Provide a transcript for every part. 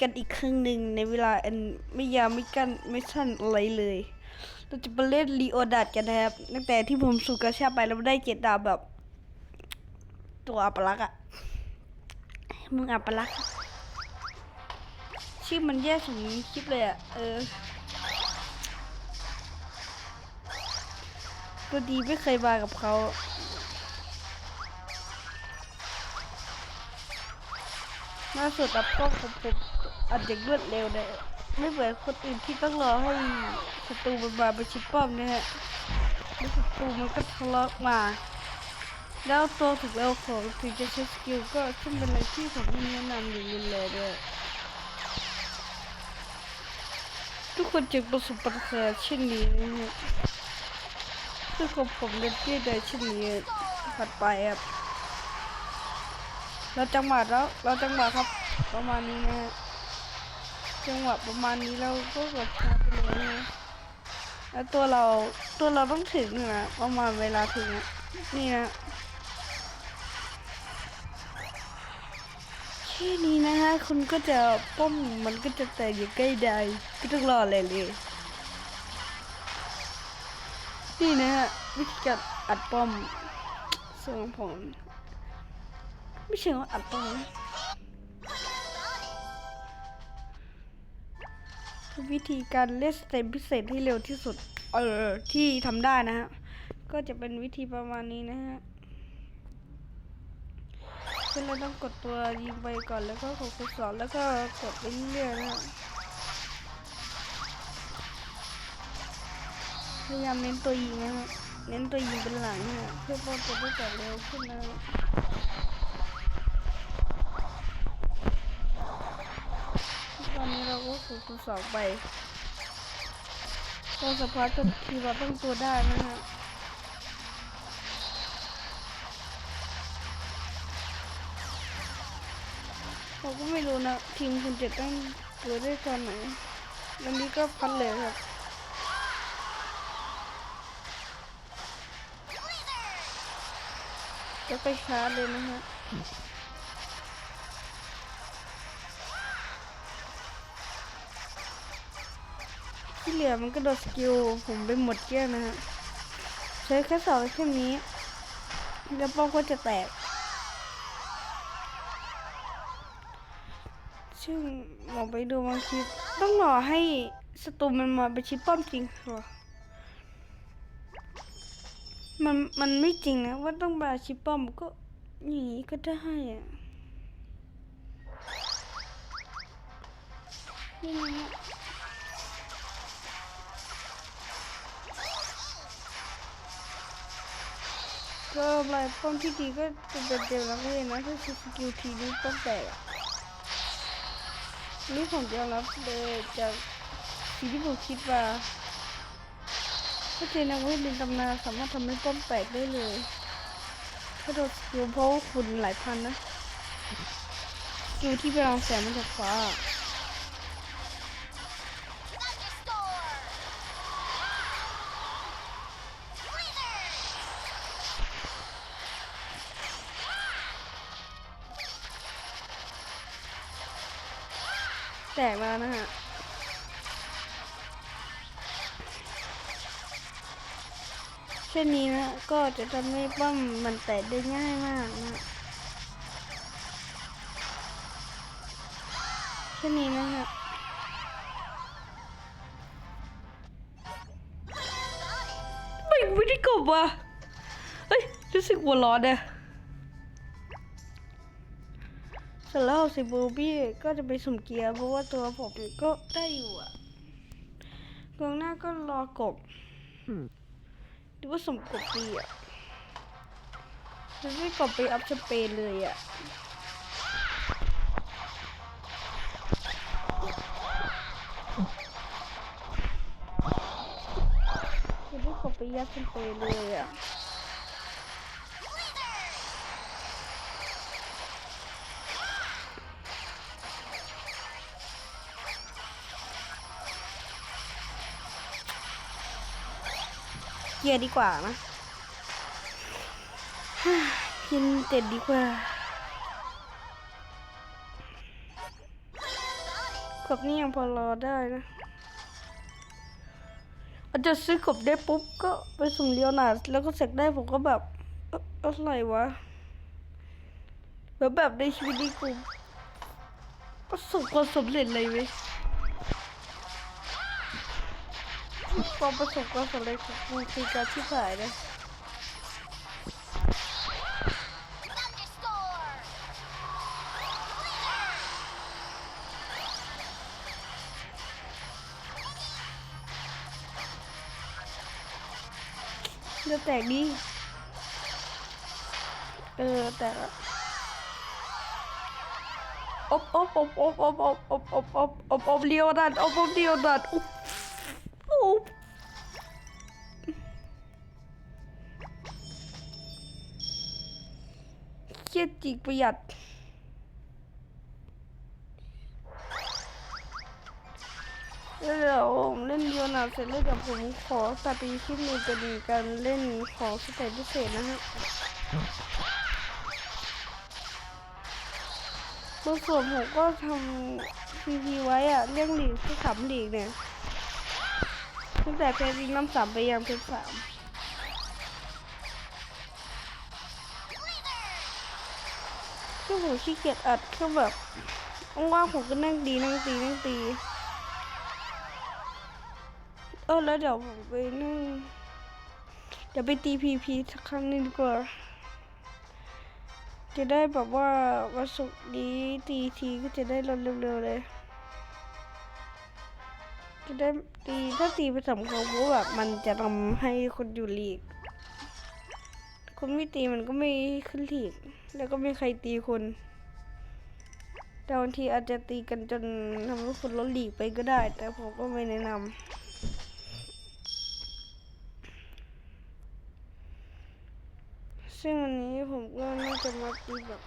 กันอีกครั้งหนึ่งในเวลาอันไม่ยาวไม่กันไม่สั้นอะไรเลย เราจะไปเล่นลีโอดัดกันนะครับ ตั้งแต่ที่ผมสูกระชาไปแล้วได้เจ็ดดาวแบบ ตัวอัปลักษ์อะมึงอัปลักษ์ชื่อมันแย่สุดในคลิปเลยอะเออตัวดีไม่เคยมากับเขาล่าสุดรับกล้องของผม อัดอย่างรวดเร็วเลยไม่เหมือนคนอื่นที่ต้องรอให้ศัตรูมันมาประชิดป้อมนะฮะแล้วศัตรูมันก็ทะเลาะมา แล้วตัวถึงแล้วของถึงจะใช้สกิลก็ซึ่งเป็นอะไรที่ผมไม่แนะนำอย่างนี้เลยด้วยทุกคนจะประสบปัญหาเช่นนี้นะฮะซึ่งของผมเล่นที่ใดเช่นนี้ถัดไปครับเราจังหวะแล้วเราจังหวะครับประมาณนี้นะฮะ จังหวะประมาณนี้เราก็กดชาไปเลยนะแล้วตัวเราตัวเราต้องถึงนะประมาณเวลาถึงนี่นะแค่นี้นะฮะคุณก็จะป้อมมันก็จะแตกอยู่ใกล้ใดก็ต้องรออะไรเลยนี่นะฮะวิธีการอัดป้อมส่วนของผมไม่เชิงว่าอัดตรงนะ วิธีการเล่นสเต็ปพิเศษที่เร็วที่สุด เออ ที่ทำได้นะฮะ ก็จะเป็นวิธีประมาณนี้นะฮะคือเราต้องกดตัวยิงไปก่อนแล้วก็กดกดสอนแล้วก็กดไปเรื่อยๆนะฮะพยายามเน้นตัวยิงนะฮะ เน้นตัวยิงเป็นหลังนะฮะเพื่อป้องกันได้จับเร็วขึ้นนะ นี้เราก็ฝึกตัวสองไปตอนสะพานจนทีเราต้องตัวได้นะฮะผมก็ไม่รู้นะ ทีมคุณจะตั้งตัวได้ตอนไหนวันนี้ก็พันเลยครับจะไปชาร์จเลยนะฮะ ที่เหลือมันก็โดนสกิลผมไปหมดเกลี้ยงนะฮะใช้แค่สองแค่นี้ แล้วป้อมก็จะแตก ซึ่งลองไปดูบางทีต้องรอให้ศัตรูมันมาไปชิดป้อมจริงเหรอมันมันไม่จริงนะว่าต้องมาชิดป้อมก็อย่างนี้ก็ได้อะนี่นะ ก็ลายป้อมที่ดีก็จะเป็นเดียวนักเรียนะถ้าสกิลทีนี้ป้อมแตกอะนี่ผมยอมรับเลยจากสิ่งที่ผมคิดว่าถ้าเจอนักเรียนในตำนานสามารถทำให้ป้อมแตกได้เลยถ้าโดนสกิลเพราะว่าคุณหลายพันนะสกิลที่ไปรองแสงมาจากฟ้า แตกแล้วนะฮะเช่นนี้นะก็จะทำให้ป้อมมันแตกได้ง่ายมากนะเช่นนี้นะฮะไม่ไม่ได้กบว่ะเฮ้ยรู้สึกหัวร้อนเนี่ย สร็จแล้วสิบูบี้ก็จะไปสุ่มเกียร์เพราะว่าตัวผมก็ได้อยู่อะกองหน้าก็รอกบหรือว่าสุ่มกบปีอะจะไม่กบไปอัพสเปนเลยอะจะไม่กบไปยัดสเปนเลยอะียดีกว่านะกินเจ็ดดีกว่า กบนี่ยังพอรอได้นะอาจจะซื้อกบได้ปุ๊บก็ไปสุ่มเลียวนาดแล้วก็เสกได้ผมก็แบบเอ๊ะอะไรวะแบบแบบในชีวิตนี้กูประสบความสำเร็จเลยเว้ย ความประสบความสำเร็จของกูคือการที่ผ่ายนะเลือแตกดีเออแตกอะอบอบอบอบอบอบอบอบอบอบอบเลียวดันอบอบเลียวดันอุ๊ ริงประหยัดแล้วเดี๋ยวผมเล่นเดียวนาเสร็จแล้วเดี๋ยวผมขอสตีคลิปหนึ่งเป็นการเล่นของสเตจพิเศษนะฮะบางส่วนผมก็ทำพีพีไว้อะเรื่องหลีกที่ขำหลีกเนี่ยตั้งแต่เพจยิงน้ำสามไปยังเพจสาม ผมขี้เกียจอัดคือแบบว่างๆผมก็นั่งดีนั่งตีนั่งตี เออแล้วเดี๋ยวผมไปนั่งเดี๋ยวไปตีพีพีสักครั้งนึงดีกว่า จะได้แบบว่าวันศุกร์นี้ตีทีก็จะได้รนเร็วๆเลย จะได้ตีถ้าตีไปสำคัญเพราะแบบมันจะทำให้คนอยู่ลีก คนไม่ตีมันก็ไม่ขึ้นลีก แล้วก็ไม่ใครตีคนแต่บางทีอาจจะตีกันจนทำให้คนลดลีกไปก็ได้ แต่ผมก็ไม่แนะนำซึ่งวันนี้ผมก็น่าจะมาตีแบบ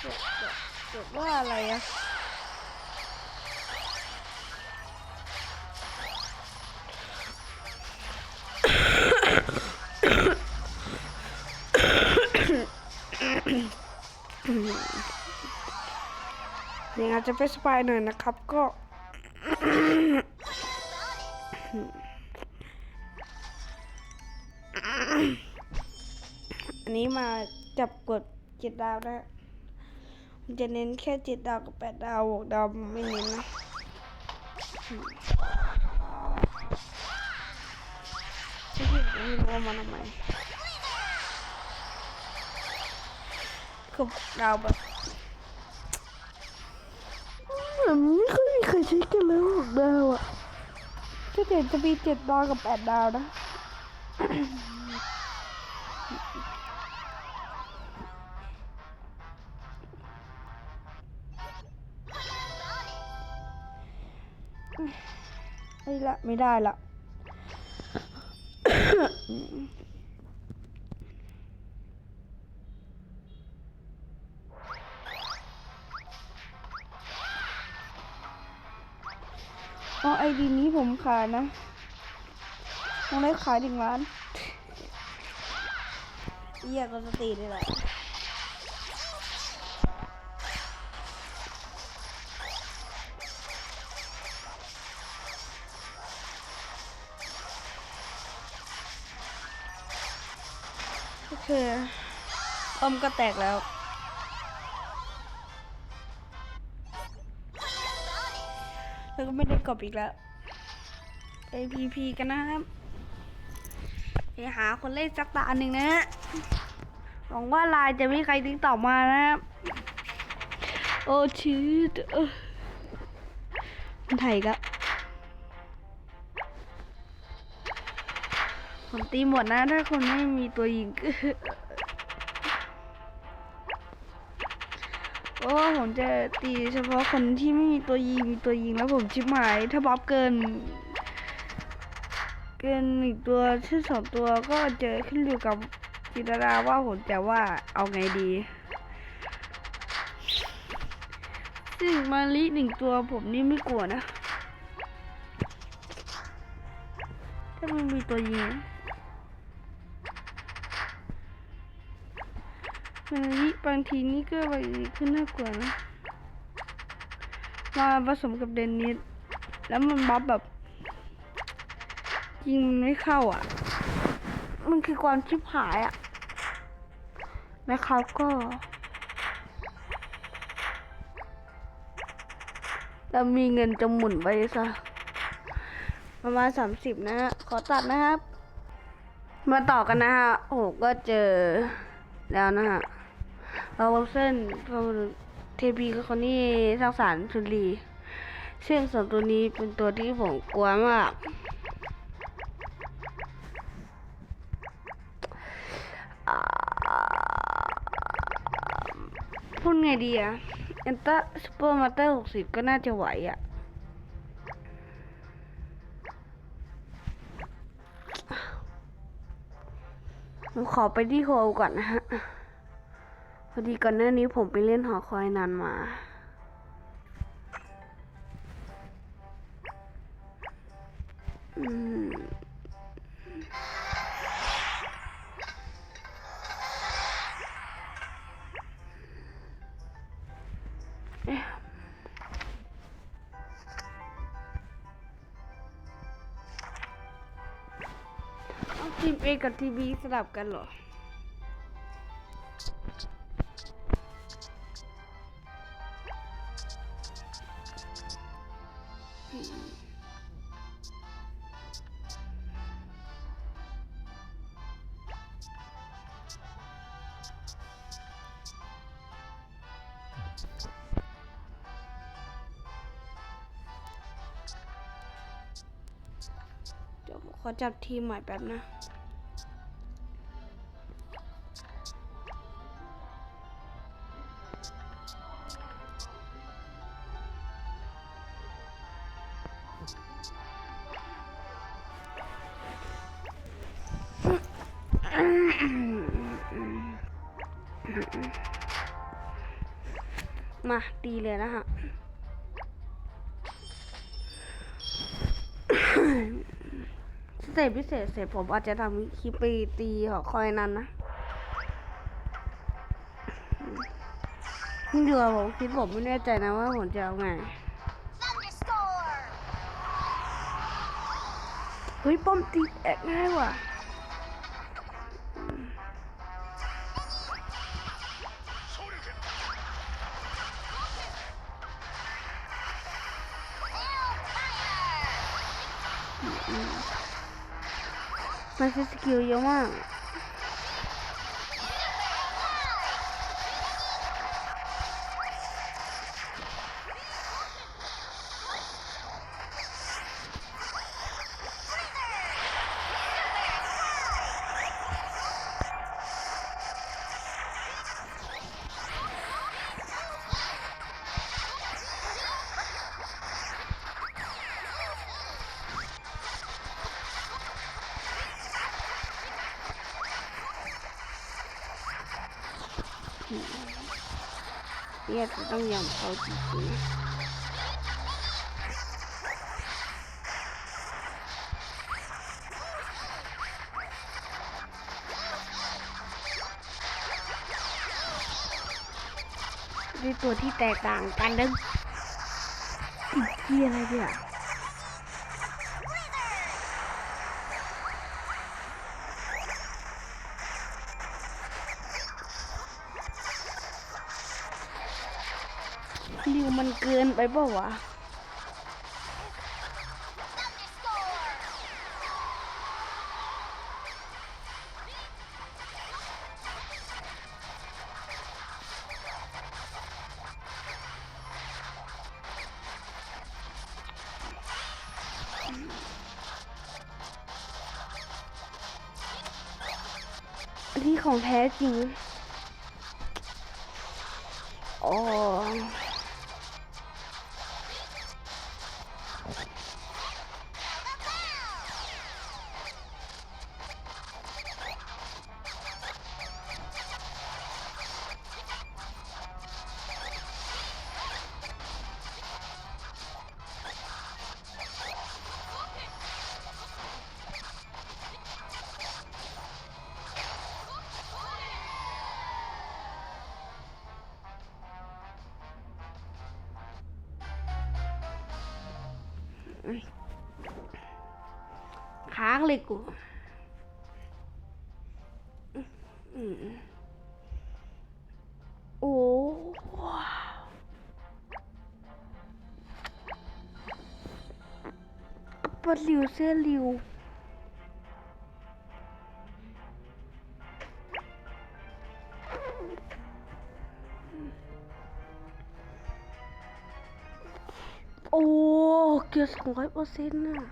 แบบแบบแบบว่าอะไรอะ ยวอาจจะไปสปายหน่อยนะครับก็อันนี้มาจับกดเจ็ดดาวนะมันจะเน้นแค่เจ็ดดาวกับแปดดาวบวกดาวไม่เน้นนะที่ที่ผมไม่รู้ว่ามันทำไม คือดาวแบบเหมือนไม่ค่อยมีใครใช้กันแล้วหกดาวอะถ้าเกิดจะมีเจ็ดดาวกับแปดดาวนะไม่ละไม่ได้ละ อ๋อไอดีนี้ผมขายนะต้องได้ขายถึงล้านเยี่ยก็สตีนี่แหละโอเคอมก็แตกแล้ว แล้วก็ไม่ได้กบอีกแล้วไปพีพีกันนะครับไปหาคนเล่นสักตาหนึ่งนะฮะหวังว่าไลน์จะไม่มีใครทิ้งต่อมานะครับโอ้ชื่อเออมันไทยก็ผมตีหมดนะถ้าคนไม่มีตัวยิง โอ้ผมจะตีเฉพาะคนที่ไม่มีตัวยิงมีตัวยิงแล้วผมชิบหาย ถ้าบัฟเกิน เกินอีกตัวชื่อสองตัวก็จะขึ้นอยู่กับจิตราว่าผมจะว่าเอาไงดี ซึ่งมาลิหนึ่งตัวผมนี่ไม่กลัวนะ ถ้ามันมีตัวยิง บางทีบางทีนี่ก็บางทีขึ้นน่ากลัวนะ มาผสมกับเดนนิสแล้วมันบัฟแบบยิงมันไม่เข้าอะ มันคือความชิบหายอะ แล้วเขาก็แล้วมีเงินจะหมุนไปซะประมาณสามสิบนะฮะ ขอตัดนะครับ มาต่อกันนะฮะ โอ้ก็เจอแล้วนะฮะ เราเส้นเทพีคือคนที่สร้างสารรค์สุรีซึ่งส่วนตัวนี้เป็นตัวที่ผมกลัวมากพูดไงดีอะเอนเตอร์ซูเปอร์มาเตอร์หกสิบก็น่าจะไหวอะผมขอไปที่โฮก่อนนะฮะ พอดีก่อนหน้านี้ผมไปเล่นหอคอยนานมา อืมเอ๊ะเอาทีม A กับทีม B สลับกันเหรอ อจับทีมใหม่แป๊บนะ มาตีเลยนะฮะ เสพพิเศษเสร็จผมอาจจะทำคลิปไปตีหอคอยนั้นนะนี่ดูผมคิดผมไม่แน่ใจนะว่าผมจะเอาไงเฮ้ยป้อมตีแอกง่ายว่ะ มันใช้สกิ เยอะมากเนี่ยจะต้องยอมเขาจริงๆด้วยตัวที่แตกต่างกันนะอีกที่อะไรเนี่ย ริวมันเกินไปเปล่าวะที่ของแท้จริง อ๋อ ค้างเลยกูโอ้ว้าวปลาหลิวเสื้อหลิว อ้เกือบสองร้อยเปอร์เซ็นต์น่ะ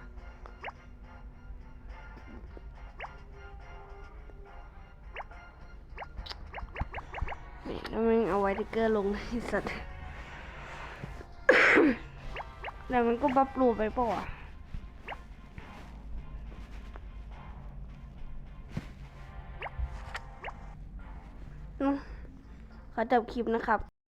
นี่แล้วมันเอาไว้ติ๊กเกอร์ลงในสัตว์แต่มันก็บับรูไปป่าวะเนอะขอจบคลิปนะครับ